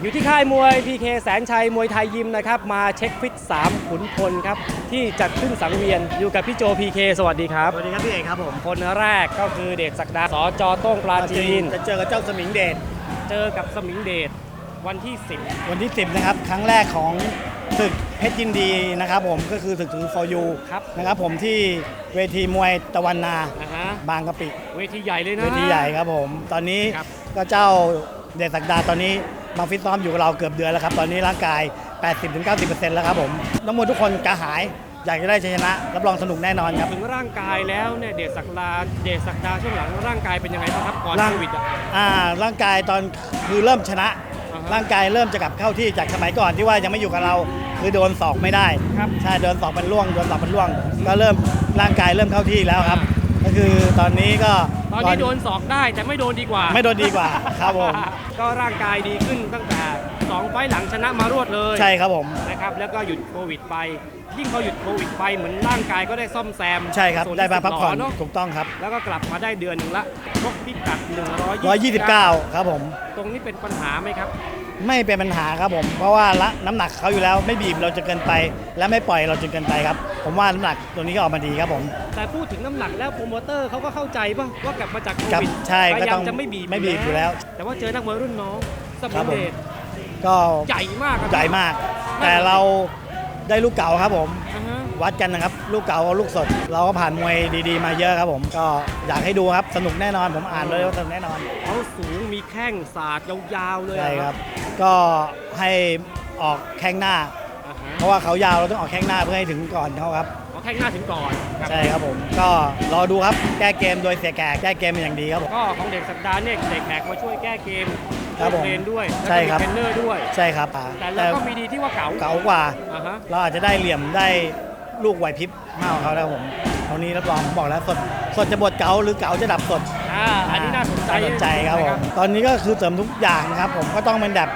อยู่ที่ค่ายมวย PK แสนชัยมวยไทยยิมนะครับ มาเช็คฟิต 3 ขุนพลครับ ที่จัดขึ้นสังเวียนอยู่กับพี่โจ PK สวัสดีครับ สวัสดีครับพี่เอกครับผมคนแรกก็คือเดชศักดาสจโต้งปลาจีน จะเจอกับเจ้าสมิงเดชเจอกับสมิงเดชวันที่วันที่ 10 นะครับ ครั้งแรกของศึกเพชรยินดีนะครับผมก็คือศึกถือฟอร์ยูครับนะครับผมที่เวทีมวยตะวันนา10นะฮะบางกะปิ เวทีใหญ่เลยนะ เวทีใหญ่ครับผม ตอนนี้ครับก็เจ้าเดชศักดาตอนนี้ มาฟิตซ้อมอยู่กับเราเกือบเดือนแล้วครับ ตอนนี้ร่างกาย 80-90%แล้วครับผมนักมวยทุกคนกระหาย อยากจะได้ชัยชนะ รับรองสนุกแน่นอนครับ ถึงร่างกายแล้วเนี่ยเดชศักดาเดชศักดาช่วงหลังร่างกายเป็นยังไงบ้างครับก่อนร่าง โควิดอะ อ่าร่างกายตอนคือเริ่มชนะ อ่าฮะร่างกายเริ่มจะกลับเข้าที่จากสมัยก่อนที่ว่ายังไม่อยู่กับเรา คือโดนศอกไม่ได้ครับ ใช่โดนศอกมันล่วงโดนศอกมันล่วง ก็เริ่มร่างกายเริ่มเข้าที่แล้วครับ ก็คือตอนนี้ก็ ตอนนี้โดนศอกได้แต่ไม่โดนดีกว่า ไม่โดนดีกว่าครับผม ก็ร่างกายดีขึ้นตั้งแต่ 2 ไฟล์หลังชนะมารวดเลยใช่ครับผม นะครับแล้วก็หยุดโควิดไปยิ่งพอหยุดโควิดไปเหมือนร่างกายก็ได้ซ่อมแซมใช่ครับ ส่วนได้มาพักผ่อนที่สึหรเนาะถูกต้องครับ แล้วก็กลับมาได้เดือนหนึ่งละชกพิกัด129 129 ครับผม ตรงนี้เป็นปัญหาไหมครับ ไม่เป็นปัญหาครับผม เพราะว่าละน้ำหนักเขาอยู่แล้วไม่บีบเราจนเกินไป และไม่ปล่อยเราจนเกินไปครับ ผมว่าน้ำหนักตัวนี้ก็ออกมาดีครับผมแต่พูดถึงน้ำหนักแล้วโปรโมเตอร์เขาก็เข้าใจป่ะว่ากลับมาจากโคครับวิดใช่พก็ยายาต้มองจะไม่บีบไม่บีบอยู่แล้ว แต่ว่าเจอนักมวยรุ่นน้องสครัมิบผม เดชก็ใหญ่มากครับ ใหญ่มาก แต่เรา ได้ลูกเก่าครับผมอ่าฮะวัดกันนะครับ ลูกเก่ากับลูกสด เราก็ผ่านมวยดีๆ มาเยอะครับผม ก็อยากให้ดูครับ สนุกแน่นอน ผมอ่านเลยว่าสนุกแน่นอน เขาสูงมีแข้งสาดยาวๆเลยอะใช่ครับ ก็ให้ออกแข้งหน้า อ่าฮะเพราะว่าเขายาวเราต้องออกแข้งหน้าเพื่อให้ถึงก่อนเขาครับเอาแข้งหน้าถึงก่อนครับ ใช่ครับผม ก็รอดูครับ แก้เกมโดยเสียแขกแก้เกมเป็นอย่างดีครับผม ก็ของเด็กสัปดาห์เนี่ยเด็กแขกมาช่วยแก้เกม ครับผมเทรนด้วยแล้วใช่ก็มีครับเทรนเนอร์ด้วย ใช่ครับแต่เราก็มีดีที่ว่าเก๋าเก๋ากว่า อ่าฮะเราอาจจะได้เหลี่ยมได้ลูกไหวพริบมากกว่าเขาแล้วผมตรงนี้รับรองผมบอกแล้วสดสดจะบดเก๋าหรือเก๋าจะดับสดอ่าอันนี้น่าสนใจน่าสนใจครับผมตอนนี้ก็คือเสริมทุกอย่างนะครับ ผมก็ต้องเป็นแบบ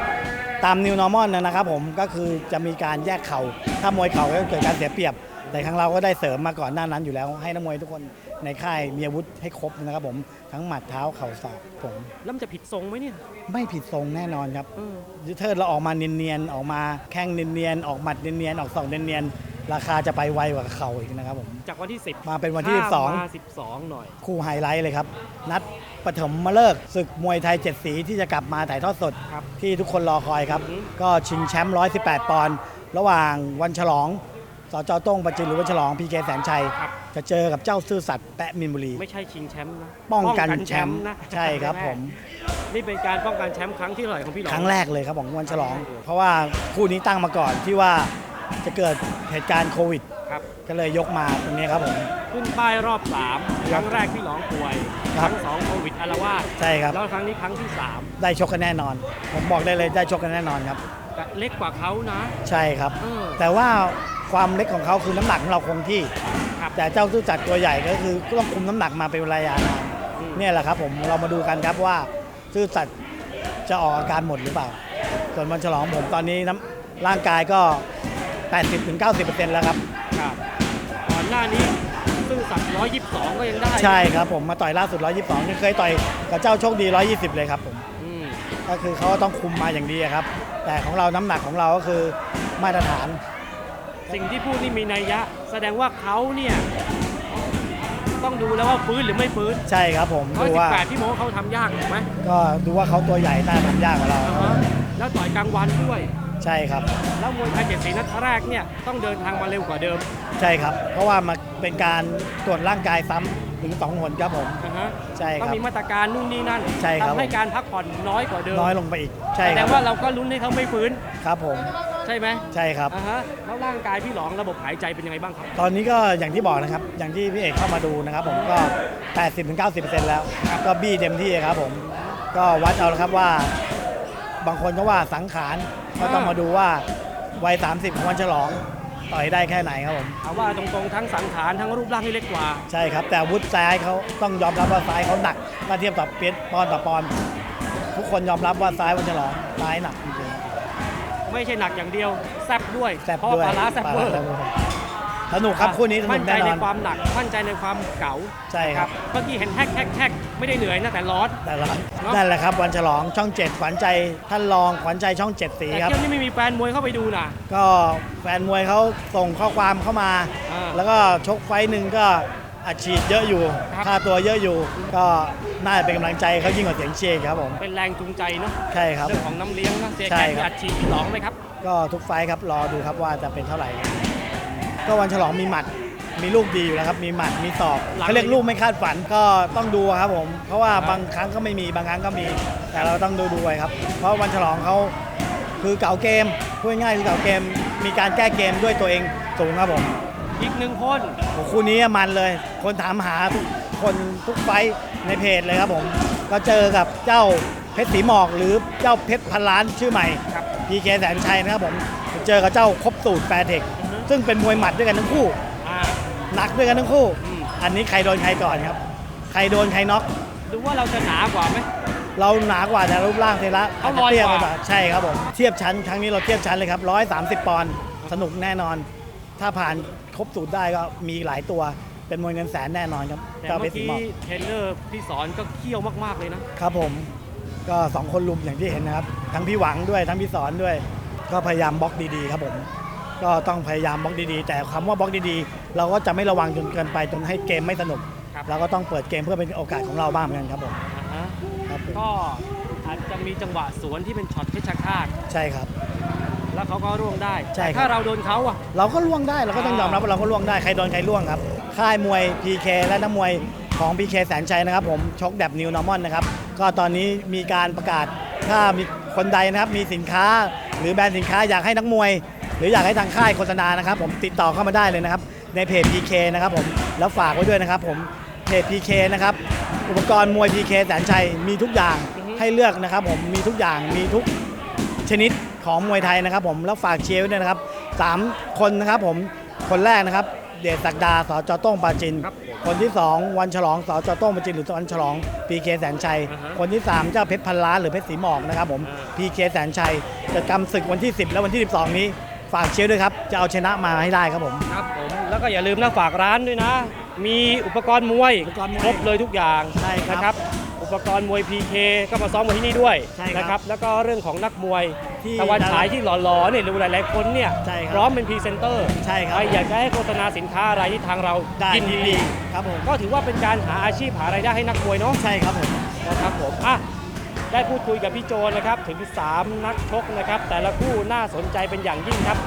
ตาม New Normal นะครับ ผมก็คือจะมีการแยกเข่าถ้ามวยเข่าก็เกิดการเสียเปรียบ แต่ครั้งเราก็ได้เสริมมาก่อนหน้านั้นอยู่แล้ว ให้นักมวยทุกคน ในค่ายมีอาวุธให้ครบนะครับผมทั้งหมัดเท้าเข่าศอกผม แล้วมันจะผิดทรงไหมเนี่ย ไม่ผิดทรงแน่นอนครับเออยูเทิร์นเราออกมาเนียนๆออกมาแข้งเนียนๆออกหมัดเนียนๆออกศอกเนียนๆราคาจะไปไวกว่าเข่าอีกนะครับผม จากวันที่ 10มาเป็นวันที่ข้ามมา12 หน่อย คู่ไฮไลท์เลยครับ นัดปฐมมาเลิกษ์ศึกมวยไทยเจ็ดสีที่จะกลับมาถ่ายทอดสด ครับที่ทุกคนรอคอยครับ อือฮึก็ชิงแชมป์118 ปอนด์ระหว่างวันฉลอง สจโต้งปัจจินหรือวันฉลองพีเคแสนชัย ครับ จะเจอกับเจ้าซื่อสัตย์แปะมินบุรี ไม่ใช่ชิงแชมป์นะป้องกันแชมป์นะใช่ครับผม นี่เป็นการป้องกันแชมป์ครั้งที่เท่าไหร่ของพี่หลองครั้งแรกเลยครับของวันฉลอง เพราะว่าคู่นี้ตั้งมาก่อนที่ว่าจะเกิดเหตุการณ์โควิด ครับ ก็เลยยกมาตรงนี้ครับผม ขึ้นป้ายรอบ3ครั้งแรกพี่หลองป่วยคครัรั้บงสองโควิดอาละวาดใช่ครับ แล้วครั้งนี้ครั้งที่ได้ชกกันแน่นอน ผมบอกได้เลยได้ชกกันแน่นอนครับ3แต่เล็กกว่าเขานะใช่ครับ เออแต่ว่า ความเล็กของเขาคือน้ำหนักของเราคงที่ ครับแต่เจ้าตู้จัดตัวใหญ่ก็คือต้องคุมน้ำหนักมาเป็นระยะนานอืม เนี่ยแหละครับผมเรามาดูกันครับว่าซื่อสัตย์จะออกอาการหมดหรือเปล่า ส่วนวันฉลองผมตอนนี้น้ำร่างกายก็ 80-90%แล้วครับ ครับก่อนหน้านี้ซื่อสัตย์122 ก็ยังได้ใช่ครับผมมาต่อยล่าสุด 122ยังเคยต่อยกับเจ้าโชคดี 120 เลยครับผม อืมก็คือเขาต้องคุมมาอย่างดีอะครับ แต่ของเราน้ำหนักของเราก็คือมาตรฐาน สิ่งที่พูดนี่มีนัยยะ แสดงว่าเขาเนี่ยต้องดูแล้วว่าฟื้นหรือไม่ฟื้นใช่ครับผมร้อยดูสิบว่าแปดพี่โมเขาทำยากถูกไหมก็ดูว่าเขาตัวใหญ่น่าทำยากกว่าเรา อ่าฮะแล้วต่อยกลางวันด้วย ใช่ครับ แล้วมวยไทยเจ็ดสีนัดแรกเนี่ยต้องเดินทางมาเร็วกว่าเดิมใช่ครับ เพราะว่ามันเป็นการตรวจร่างกายซ้ำถึงสองหนครับผม นะฮะใช่คต้อรับงมีมาตรการนู่นนี่นั่นใช่ครับ ทำให้การพักผ่อนน้อยกว่าเดิมน้อยลงไปอีก ใช่แสคดรับงว่าเราก็ลุ้นให้เขาไม่ฟื้น ครับผมใช่ไหมใช่ครับ อ่าฮะแล้วร่างกายพี่หลองระบบหายใจเป็นยังไงบ้างครับ ตอนนี้ก็อย่างที่บอกนะครับ อย่างที่พี่เอกเข้ามาดูนะครับ ผมก็ 80-90%แล้ว ก็บี้เต็มที่ครับผม ก็วัดเอาละครับว่า บางคนก็ว่าสังขารก็ต้องมาดูว่าวัย 30ของวันฉลองต่อยได้แค่ไหนครับผมเอาว่าตรงๆทั้งสังขารทั้งรูปร่างที่เล็กกว่า ใช่ครับ แต่อาวุธซ้ายเขาต้องยอมรับว่าซ้ายเขาหนักถ้าเทียบกับเปียปอนด์ต่อปอนด์ทุกคนยอมรับว่าซ้ายวันฉลองซ้ายหนักจริง ไม่ใช่หนักอย่างเดียว แซ่บด้วยๆแซ่บเพราะด้วยปลาร้าแซ่บเวอร์ปลาร้าสนุกครับคู่นี้สนุมั่กนใจแน่นในอน ความหนัก มั่นใจในความเก๋าใช่ครับ เมื่อกี้เห็นแฮกแฮกแฮกไม่ได้เหนื่อยนะแต่ร้อน แต่ละเนอะ นั่นแหละครับวันฉลองช่องเจ็ดขวัญใจท่านรองขวัญใจช่องเจ็ดสีแต่ครับ เที่ยวนี้ไม่มีแฟนมวยเข้าไปดูนะ ก็แฟนมวยเขาส่งข้อความเข้ามา อ่า แล้วก็ชกไฟต์หนึ่งก็ อัดฉีดเยอะอยู่ครับ ค่าตัวเยอะอยู่ ก็น่าจะเป็นกำลังใจเขายิ่งกว่าเสียงเชียร์อีกครับผม เป็นแรงจูงใจเนาะใช่ครับ เรื่องของน้ำเลี้ยงนะเสียใช่แกนครับ อัดฉีดที่สองไหมครับ ก็ทุกไฟต์ครับรอดูครับว่าจะเป็นเท่าไหร่ก็วันฉลองมีหมัดมีลูกดีอยู่แล้วครับ มีหมัดมีศอกหลัง เขาเรียกลูกไม่คาดฝันก็ต้องดูครับผม เพราะว่าครับบางครั้งก็ไม่มีบางครั้งก็มี แต่เราต้องดูดูไว้ครับ เพราะวันฉลองเขาคือเก่าเกมพูดง่ายๆคือเก่าเกมมีการแก้เกมด้วยตัวเองสูงครับผม อีกหนึ่งคนโอ้คู่นี้มันเลย คนถามหาทุกคนทุกไฟท์ในเพจเลยครับผม ก็เจอกับเจ้าเพชรสีหมอกหรือเจ้าเพชรพันล้านชื่อใหม่ครับ พีเคแสนชัยนะครับผมเจอกับเจ้าครบสูตรแฟร์เทคอือฮึซึ่งเป็นมวยหมัดด้วยกันทั้งคู่ อ่า หนักด้วยกันทั้งคู่ อืม อันนี้ใครโดนใครก่อนครับ ใครโดนใครน็อก ดูว่าเราจะหนากว่าไหม เราหนากว่าแต่รูปร่างเทระเขาจจะลอยเตี้ยกว่าว่าใช่ครับผม เทียบชั้นครั้งนี้เราเทียบชั้นเลยครับ 130 ปอนด์ สนุกแน่นอน ถ้าผ่านคร บสูตรได้ก็มีหลายตัวเป็นมวยเงินแสนแน่นอนครับแต่เจ้าเพเมื่ชอรสีกี้หมอกเทรนเนอร์พี่สอนก็เขี้ยวมากๆเลยนะ ครับผม ก็สองคนลุมอย่างที่เห็นนะครับ ทั้งพี่หวังด้วยทั้งพี่สอนด้วย ก็พยายามบล็อกดีๆครับผม ก็ต้องพยายามบล็อกดีๆ แต่คำว่าบล็อกดีๆ เราก็จะไม่ระวังจนเกินไปจนให้เกมไม่สนุกครับ เราก็ต้องเปิดเกมเพื่อเป็นโอกาสของเราบ้างเหมือนกันครับผมอ่าฮะครับผมก็อาจจะมีจังหวะสวนที่เป็นช็อตเพชรฆาต ใช่ครับ แล้วเขาก็ร่วงได้ใช่ครับแต่ถ้าเราโดนเขาอะ เราก็ล่วงได้เราก็ต้องยอมรับว่าเราก็ล่วงได้ใครโดนใครล่วงครับ ค่ายมวย PK และนักมวยของ PK แสนชัยนะครับ ผมชกแบบ New Normal นะครับ ก็ตอนนี้มีการประกาศถ้ามีคนใดนะครับมีสินค้า หรือแบรนด์สินค้าอยากให้นักมวย หรืออยากให้ทางค่ายโฆษณานะครับ ผมติดต่อเข้ามาได้เลยนะครับในเพจ PK นะครับผมแล้วฝากไว้ด้วยนะครับผมเพจ PK นะครับอุปกรณ์มวย PK แสนชัยมีทุกอย่างให้เลือกนะครับ ผมมีทุกอย่างมีทุกชนิด ของมวยไทยนะครับ ผมแล้วฝากเชียร์ไว้ด้วยนะครับสามคนนะครับผมคนแรกนะครับ เดชศักดาสจโต้งปราจิน ครับผมคนที่2วันฉลองสจโต้งปราจินหรือวันฉลองพีเคแสนชัย อ่าฮะคนที่3เจ้าเพชรพันล้านหรือเพชรสีหมอกนะครับผมอ่า พีเคแสนชัยจะกำศึกวันที่ 10 และวันที่ 12 นี้ ฝากเชียร์ด้วยครับจะเอาชนะมาให้ได้ครับผม ครับผมแล้วก็อย่าลืมนะฝากร้านด้วยนะ มีอุปกรณ์มวยอุปกรณ์มวยครบเลยทุกอย่างใช่ครับนะครับ อุปกรณ์มวย PK ก็มาซ้อมกันที่นี่ด้วยใช่ครับ นะครับ แล้วก็เรื่องของนักมวย ที่ตะวันฉายที่หล่อๆเนี่ยดูหลายๆคนเนี่ยใช่ครับพร้อมเป็นพรีเซนเตอร์ใช่ครับใครอยากจะให้โฆษณาสินค้าอะไรที่ทางเราได้ยินดี ครับผม ก็ถือว่าเป็นการหาอาชีพหารายได้ให้นักมวยเนาะใช่ครับผม นะครับผมอะได้พูดคุยกับพี่โจนะครับถึง 3 นักชกนะครับ แต่ละคู่น่าสนใจเป็นอย่างยิ่งครับ